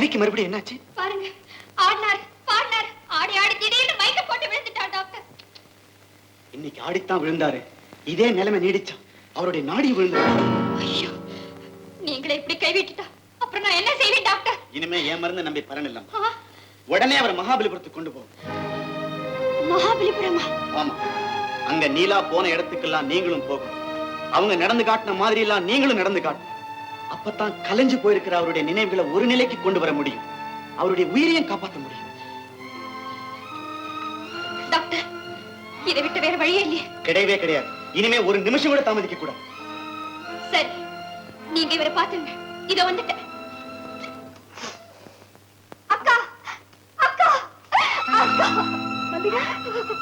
ரவிக்கு மறுபடியும் என்னாச்சு? பாருங்க ஆடினார் பாடினார். ஆடி ஆடி திடீர்னு மயக்க போட்டு விழுந்துட்டார் டாக்டர். இன்னைக்கு ஆடித்தான் விழுந்தாரு. இதே நிலைமை நீடிச்சா அவருடைய நாடி விழுந்தாரு ஐயோ நீங்களே இப்படி கைவிட்டுட்டா அப்புறம் நான் என்ன செய்வேன் டாக்டர்? இனிமே என் மருந்து நம்பி பலனில்லம் ஆ, உடனே அவர் மகாபலிபுரத்துக்கு கொண்டு போ. மகாபலிபுரமா? ஆமா. அங்க நீலா போன இடத்துக்கெல்லாம் நீங்களும் போகும் அவங்க நடந்து காட்டின மாதிரி எல்லாம் நீங்களும் நடந்து காட்டணும். அப்பதான் கலைஞ்சு போயிருக்கிற அவருடைய நினைவுகளை ஒரு நிலைக்கு கொண்டு வர முடியும். அவருடைய உயிரையும் காப்பாற்ற முடியும். டாக்டர் இதை விட்டு வேற வழியே இல்லையே. கிடையவே கிடையாது. இனிமே ஒரு நிமிஷம் கூட தாமதிக்க கூடாது. சரி நீங்க இவரை பாத்துங்க இதோ வந்துட்டேன். அக்கா அக்கா அக்கா. மல்லிகா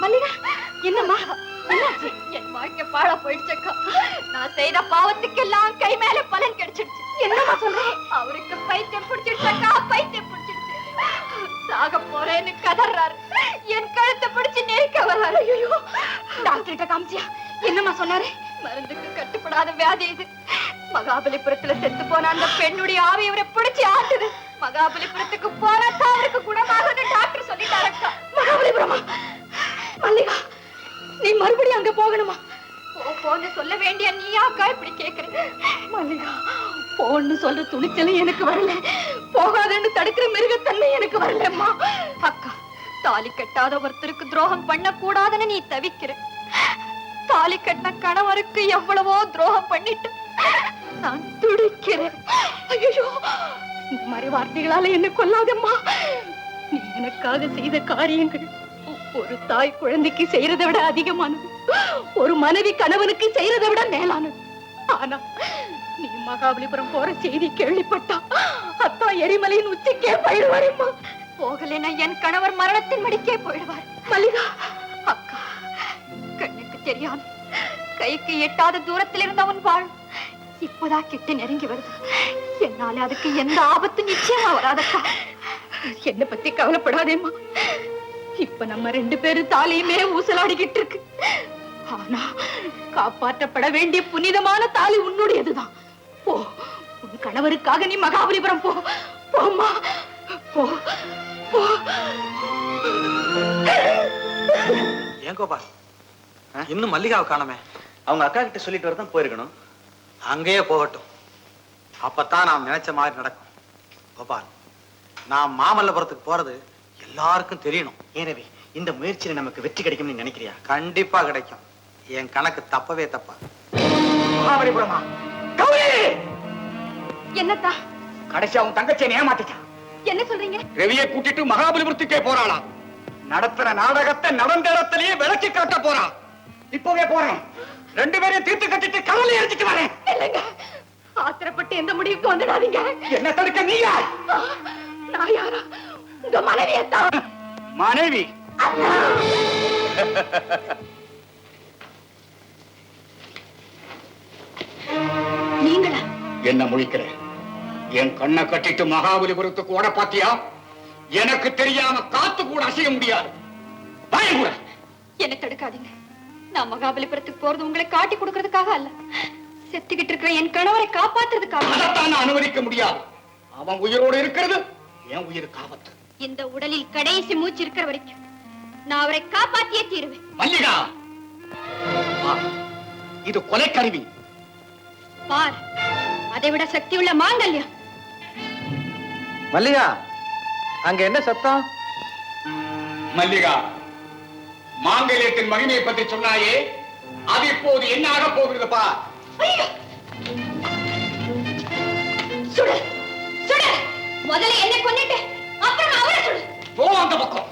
மல்லிகா என்னம்மா? என்னாச்சு? என் வாழ்க்கை பாழா போயிடுச்சு அக்கா. நான் செய்த பாவத்துக்கெல்லாம் கை மேல பலன் என்னமா என்னம்மா சொல்றேன் அவருக்கு பைத்தியம் பிடிச்சிடுச்சு அக்கா பைத்தியம் பிடிச்சிடுச்சு சாக போறேன்னு கதறாரு. என் கழுத்தை பிடிச்சு நெருக்க வர்றாரு ஐயோ. டாக்டர் காமிச்சியா? என்னம்மா சொன்னாரு? மருந்துக்கு கட்டுப்படாத வியாதி இது. மகாபலிபுரத்துல செத்து போன அந்த பெண்ணுடைய ஆவி இவரை பிடிச்சு ஆட்டுது. மகாபலிபுரத்துக்கு போனா தான் அவருக்கு குணமாகும்னு டாக்டர் சொல்லிட்டாரக்கா மகாபலிபுரமா? மல்லிகா நீ மறுபடியும் அங்க போகணுமா? போன்னு சொல்ல வேண்டிய நீயாக்கா இப்படி கேக்குற? மல்லிகா போன்னு சொல்ற துணிச்சலும் எனக்கு வரல. போகாதன்னு தடுக்கிற மிருகத்தன்மை எனக்கு வரலம்மா. அக்கா தாலி கட்டாத ஒருத்தருக்கு துரோகம் பண்ண கூடாதுன்னு நீ தவிக்கிற. தாலி கட்டின கணவருக்கு எவ்வளவோ துரோகம் பண்ணிட்டு நான் துடிக்கிறேன் ஐயோ இந்த மாதிரி வார்த்தைகளால என்ன கொல்லாதம்மா. நீ எனக்காக செய்த காரியங்கள் ஒரு தாய் குழந்தைக்கு செய்யறதை விட அதிகமானது. ஒரு மனைவி கணவனுக்கு செய்யறதை விட மேலானது. ஆனா நீ மகாபலிபுரம் போற செய்தி கேள்விப்பட்டா அத்தா எரிமலையின் உச்சிக்கே போயிடுவாரேம்மா. போகலைன்னா என் கணவர் மரணத்தின் மடிக்கே போயிடுவார். மல்லிகா! அக்கா கண்ணுக்கு தெரியாம கைக்கு எட்டாத தூரத்தில் இருந்தவன் வாழ் இப்போதான் கிட்ட நெருங்கி வருது. என்னால அதுக்கு எந்த ஆபத்து நிச்சயமா வராதக்கா. என்ன பத்தி கவலைப்படாதேம்மா. இப்ப நம்ம ரெண்டு பேரும் தாலியுமே ஊசலாடிக்கிட்டு இருக்கு. ஆனா காப்பாற்றப்பட வேண்டிய புனிதமான தாலி உன்னுடையதுதான். போ உன் கணவருக்காக நீ மகாபலிபுரம் போ. போம்மா போ போ. ஏன் கோபால்? இன்னும் மல்லிகாவை காணமே. அவங்க அக்கா கிட்ட சொல்லிட்டு வரதான் போயிருக்கணும். அங்கேயே போகட்டும். அப்பத்தான் நாம் நினைச்ச மாதிரி நடக்கும். கோபால் நான் மாமல்லபுரத்துக்கு போறது எல்லாருக்கும் தெரியணும். ஏன் ரவி இந்த முயற்சியில நமக்கு வெற்றி கிடைக்கும்னு நினைக்கிறியா? கண்டிப்பா கிடைக்கும். என் கணக்கு தப்பவே தப்பா. மகாபலிபுரமா கௌரி! என்னத்தா? கடைசியா உன் தங்கச்சியை ஏமாத்திட்டான் என்ன சொல்றீங்க? ரவியை கூட்டிட்டு மகாபலிபுரத்துக்கே போறாளாம் நடத்துற நாடகத்தை நடந்த இடத்திலேயே விளக்கி காட்ட போறான் இப்பவே போறேன். ரெண்டு பேரையும் தீர்த்து கட்டிட்டு கடலை எடுத்துட்டு வரேன். இல்லைங்க. ஆத்திரப்பட்டு எந்த முடிவுக்கு வந்துடாதீங்க. என்ன தடுக்க நீ யார் நான் யாரா? உங்க மனைவியத்தான். மனைவி. என்ன முழிக்கிற? என் கண்ணை கட்டிட்டு மகாபலிபுரத்துக்கு ஓட பாத்தியா எனக்கு தெரியாம காத்து கூட அசைய முடியாது. பயம் கூட என்ன தடுக்காதீங்க. நான் மகாபலிபுரத்துக்கு போறது உங்களை காட்டி கொடுக்கறதுக்காக அல்ல. செத்துக்கிட்டு இருக்கிற என் கணவரை காப்பாத்துறதுக்காக. அதைத்தான் அனுமதிக்க முடியாது. அவன் உயிரோடு இருக்கிறது என் உயிருக்கு ஆபத்து இந்த உடலில் கடைசி மூச்சு இருக்கிற வரைக்கும் நான் அவரை காப்பாத்தியே தீருவேன். மல்லிகா. இது கொலைக்கருவி. பார். அதை விட சக்தி உள்ள மாங்கல்யம். மல்லிகா அங்க என்ன சத்தம்? மல்லிகா மாங்கல்யத்தின் மகிமையை பற்றி சொன்னாயே அது இப்போது என்ன ஆக போகிறது பா ஐயோ! சுடு சுடு! முதல்ல என்ன கொன்னிட்டு அப்புறம் அவரை சுடு. போ அந்த பக்கம்.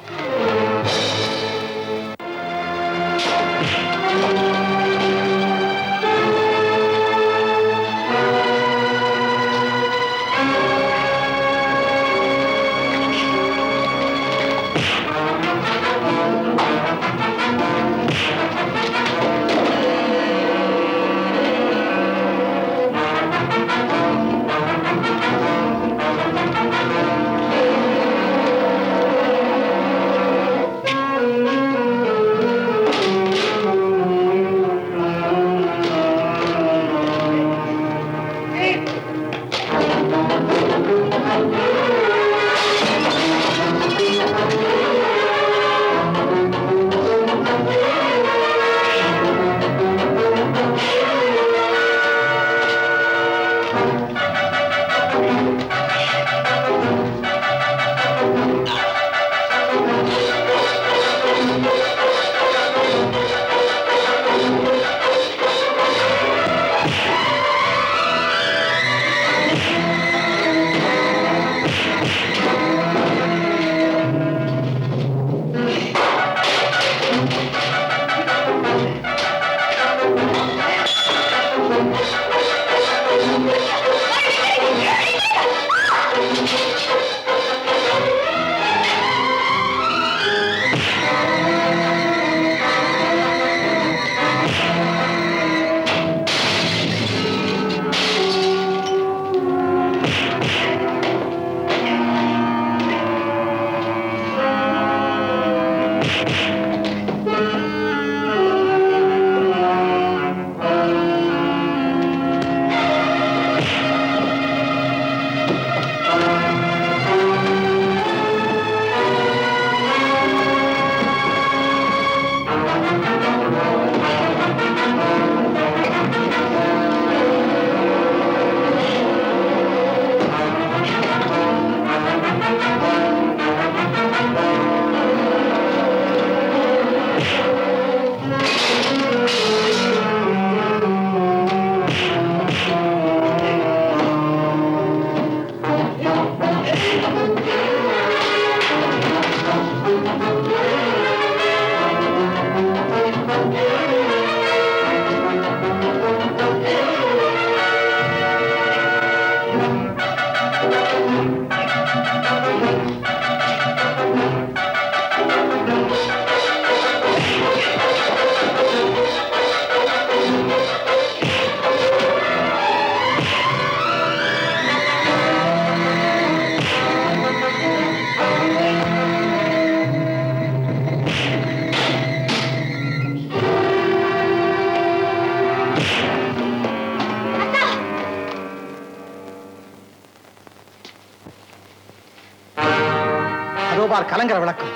கலங்கர விளக்கம்.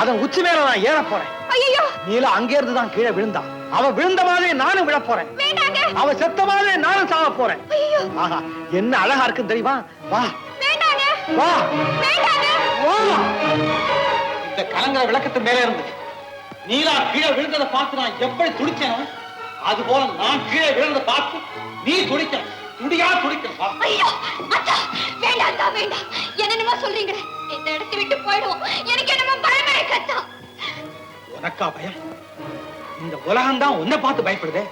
அதன் உச்சி மேல நான் ஏற போறேன். ஐயோ நீல அங்கே இருந்து தான் கீழே விழுந்தா. அவ விழுந்த மாதிரி நானும் விழ போறேன். அவ செத்த மாதிரி நானும் சாக போறேன். ஆஹா என்ன அழகா இருக்குன்னு தெரியுமா? வா. வா. இந்த கலங்கர விளக்கத்து மேல இருந்து நீலா கீழே விழுந்ததை பார்த்து நான் எப்படி துடிச்சேனோ அது போல நான் கீழே விழுந்ததை பார்த்து நீ துடிக்க துடியா துடிக்க வா. ஐயோ! அத்தா வேண்டாம் வேண்டாம். என்னென்னமோ சொல்றீங்க இந்த இடத்தை உனக்கா பயம்? இந்த உலகம் தான் உன்னை பார்த்து பயப்படுதே.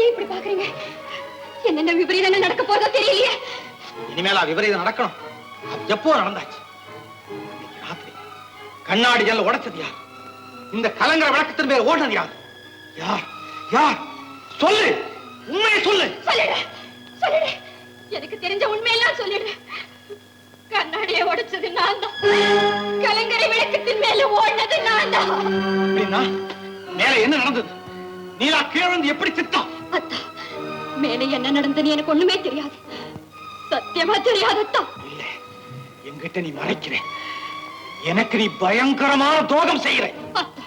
ஏன் இப்படி பாக்குறீங்க என்னென்ன விபரீதங்கள் நடக்க போறதோ தெரியலையே. இனிமேலா விபரீதம் நடக்கணும். அது எப்போ நடந்தாச்சு? ராத்திரி. கண்ணாடி ஜல்ல உடைச்சது யார்? இந்த கலங்கர விளக்கத்தின் மேல் ஓடினது யார்? யார்? யார்? சொல்லு! உண்மையை சொல்லு! சொல்லிடு! சொல்லிடு! எனக்கு தெரிஞ்ச உண்மையெல்லாம் சொல்லிடு! கண்ணாடியை உடைச்சது நான் தான். மேல ஓடினது நான் தான். அப்படின்னா மேல என்ன நடந்தது? நீலா கீழே விழுந்து எப்படி சித்தம் அத்தா மேலே என்ன நடந்ததுன்னு எனக்கு ஒண்ணுமே தெரியாது. சத்தியமா தெரியாது அத்தா. இல்ல என்கிட்ட நீ மறைக்கிற. எனக்கு நீ பயங்கரமான துரோகம் அத்தா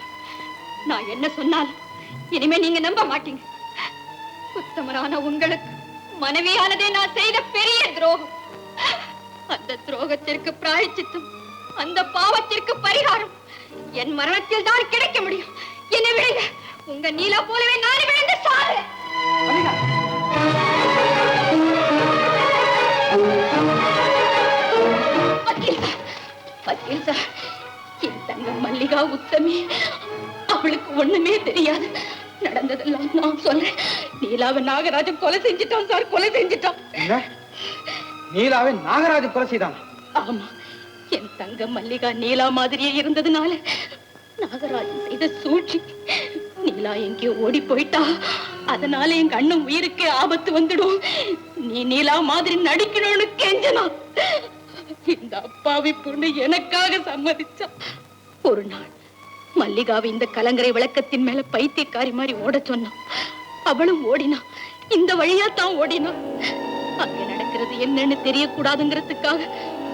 நான் என்ன சொன்னாலும் இனிமே நீங்க நம்ப மாட்டீங்க. உத்தமரான உங்களுக்கு மனைவியானதே நான் செய்த பெரிய துரோகம். அந்த துரோகத்திற்கு பிராயச்சித்தம் அந்த பாவத்திற்கு பரிகாரம். என் மரணத்தில் தான் கிடைக்க முடியும். என்ன விடுங்க. உங்க நீலா போலவே நான் விழுந்து சாரு. வக்கீல் சார். என் தங்க மல்லிகா உத்தமி. அவளுக்கு ஒண்ணுமே தெரியாது. நடந்ததெல்லாம் நான் சொல்றேன் நீலாவை நாகராஜன் கொலை செஞ்சுட்டான் சார். கொலை செஞ்சுட்டான். நீலாவை நாகராஜ கொலை செய்தானா? ஆமா. என் தங்க மல்லிகா நீலா மாதிரியே இருந்ததுனால நாகராஜன் செய்த சூழ்ச்சி நீலா எங்கேயோ ஓடி போயிட்டா? அதனால எங்க அண்ணன் உயிருக்கு ஆபத்து வந்துடும். நீ நீலா மாதிரி நடிக்கணும்னு கெஞ்சனா? இந்த அப்பாவி பொண்ணு எனக்காக சம்மதிச்சா? ஒரு நாள் மல்லிகாவை இந்த கலங்கரை விளக்கத்தின் மேல பைத்தியக்காரி மாதிரி ஓட சொன்னான். அவளும் ஓடினா இந்த வழியா தான் ஓடினா? அங்க நடக்கிறது என்னன்னு தெரியக்கூடாதுங்கிறதுக்காக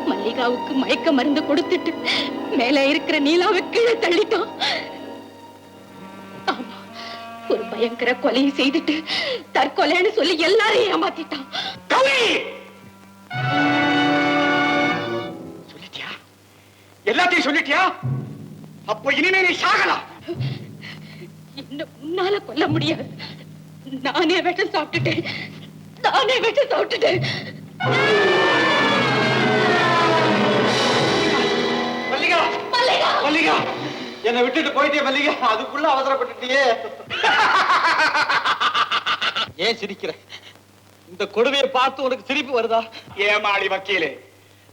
மல்லிகாவுக்கு மயக்க மருந்து கொடுத்துட்டு மேல இருக்கிற நீலாவை கீழே தள்ளிட்டான் ஆமா ஒரு பயங்கர கொலையை செய்துட்டு தற்கொலைன்னு சொல்லி எல்லாரையும் ஏமாத்திட்டான் சொல்லிட்டியா? எல்லாத்தையும் சொல்லிட்டியா? அப்போ இனிமே நீ சாகலாம் என்ன உன்னால கொல்ல முடியாது. நானே விஷம் சாப்பிட்டுட்டேன். நானே விஷம் சாப்பிட்டுட்டேன் மல்லிகா! மல்லிகா! மல்லிகா! என்னை விட்டுட்டு போயிட்டே மல்லிகா. அதுக்குள்ள அவசரப்பட்டுட்டியே. ஏன் சிரிக்கிற? இந்த கொடுமையை பார்த்து உனக்கு சிரிப்பு வருதா? ஏமாளி வக்கீலே?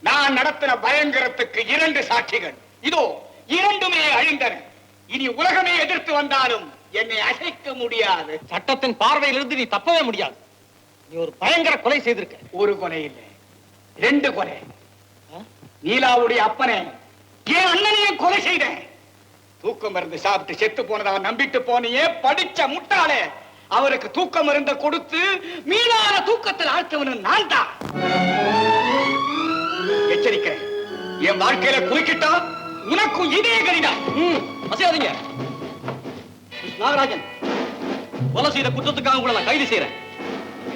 நான் நடத்தின பயங்கரத்துக்கு இரண்டு சாட்சிகள். இதோ இரண்டுமே அழிந்தன. இனி உலகமே எதிர்த்து வந்தாலும் என்னை அசைக்க முடியாது. சட்டத்தின் பார்வையிலிருந்து நீ தப்பவே முடியாது. நீ ஒரு பயங்கர கொலை செய்திருக்க. ஒரு கொலை இல்லை. ரெண்டு கொலை. நீலாவுடைய அப்பனே என் அண்ணனையும் கொலை செய்தேன். தூக்கம் மருந்து சாப்பிட்டு செத்து போனதா நம்பிட்டு போனியே படிச்ச முட்டாளே. அவருக்கு தூக்க மருந்த கொடுத்து மீளான தூக்கத்தில் ஆழ்த்தவனும் நான் தான். எச்சரிக்கை. என் வாழ்க்கையில குறுக்கிட்டா உனக்கும் இதே கடிதம். ம், அசையாதீங்க. நாகராஜன் கொலை செய்த குற்றத்துக்காக உங்களை நான் கைது செய்யறேன்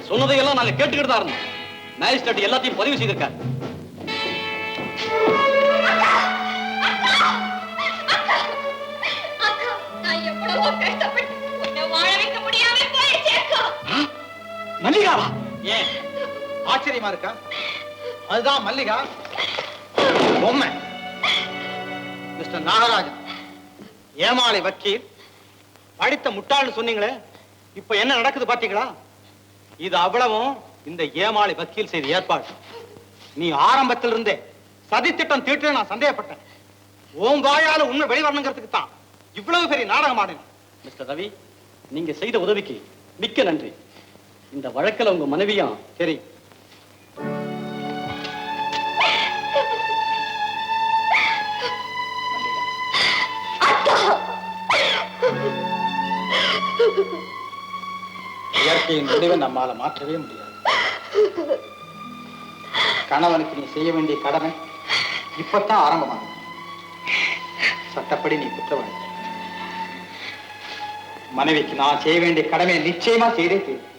நீங்க சொன்னதையெல்லாம் நாங்க கேட்டுக்கிட்டு தான் இருந்தோம். மேஜிஸ்ட்ரேட் எல்லாத்தையும் பதிவு செய்திருக்காரு. மல்லிகாவா? ஏன்? ஆச்சரியமா இருக்கா? அதுதான் மல்லிகா. பொம்மை. மிஸ்டர் நாகராஜன். ஏமாளி வக்கீல். படித்த முட்டாள்னு சொன்னீங்களே இப்ப என்ன நடக்குது பாத்தீங்களா இது அவ்வளவும் இந்த ஏமாளி வக்கீல் செய்த ஏற்பாடு. நீ ஆரம்பத்தில் இருந்தே சதித்திட்டம் தீட்டு நான் சந்தேகப்பட்டேன். உன் வாயால உண்மை வெளிவரணுங்கிறதுக்கு தான் இவ்வளவு பெரிய நாடகம் ஆடினேன். மிஸ்டர் ரவி நீங்க செய்த உதவிக்கு மிக்க நன்றி. இந்த வழக்குல உங்க மனைவியும் சரி. இயற்கையின் முடிவை நம்மால மாற்றவே முடியாது. கணவனுக்கு நீ செய்ய வேண்டிய கடமை இப்பத்தான் ஆரம்பமாகும் சட்டப்படி நீ குற்றவாளி. மனைவிக்கு நான் செய்ய வேண்டிய கடமையை நிச்சயமா செய்தே தீர்வு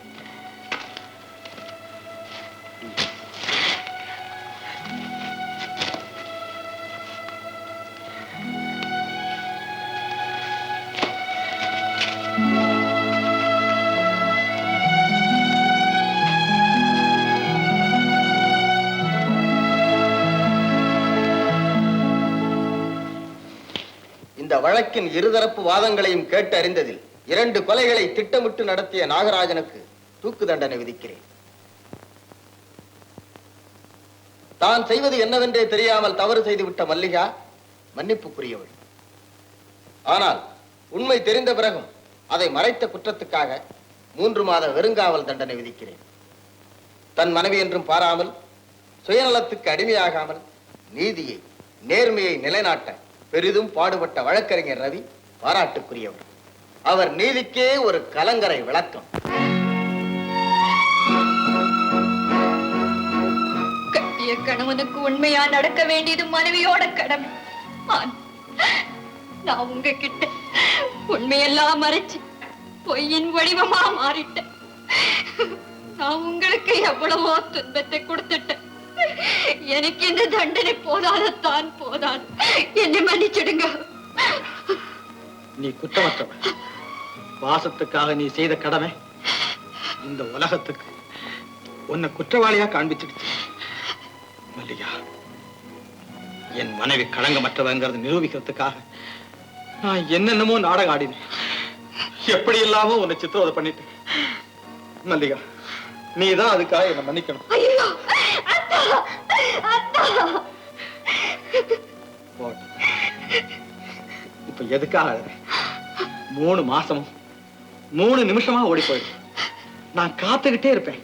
வழக்கின் இருதரப்பு வாதங்களையும் கேட்டு அறிந்ததில் இரண்டு கொலைகளை திட்டமிட்டு நடத்திய நாகராஜனுக்கு தூக்கு தண்டனை விதிக்கிறேன். தான் செய்வது என்னவென்றே தெரியாமல் தவறு செய்துவிட்ட மல்லிகா மன்னிப்புக்குரியவள். ஆனால் உண்மை தெரிந்த பிறகும் அதை மறைத்த குற்றத்துக்காக மூன்று மாத வெறுங்காவல் தண்டனை விதிக்கிறேன். தன் மனைவி என்றும் பாராமல் சுயநலத்துக்கு அடிமையாகாமல் நீதியை நேர்மையை நிலைநாட்ட பெரிதும் பாடுபட்ட வழக்கறிஞர் ரவி பாராட்டுக்குரியவர். அவர் நீதிக்கே ஒரு கலங்கரை விளக்கம். கட்டிய கணவனுக்கு உண்மையா நடக்க வேண்டியது மனைவியோட கடமை. நான் உங்ககிட்ட உண்மையெல்லாம் மறைச்சு பொய்யின் வடிவமா மாறிட்டேன். நான் உங்களுக்கு எவ்வளவோ துன்பத்தை கொடுத்துட்டேன். எனக்கு இந்த தண்டனை? போதாதத்தான் போதாது என்னை மன்னிச்சிடுங்க. நீ குற்றமற்றவன். பாசத்துக்காக நீ செய்த கடமை இந்த உலகத்துக்கு உன்னை குற்றவாளியா காண்பிச்சிடுச்சு. மல்லிகா என் மனைவி களங்கமற்றவங்கிறத நிரூபிக்கிறதுக்காக நான் என்னென்னமோ நாடகம் ஆடினேன். எப்படி இல்லாம உன்னை சித்திரவதை பண்ணிட்டேன். மல்லிகா நீ தான் அதுக்காக என்னை மன்னிக்கணும். இப்ப எதுக்காக? மூணு மாசமும் மூணு நிமிஷமா ஓடி போயிடும் நான் காத்துக்கிட்டே இருப்பேன்.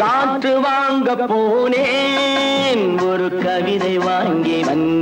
காற்று வாங்க போனேன் ஒரு கவிதை வாங்கி வந்தேன்.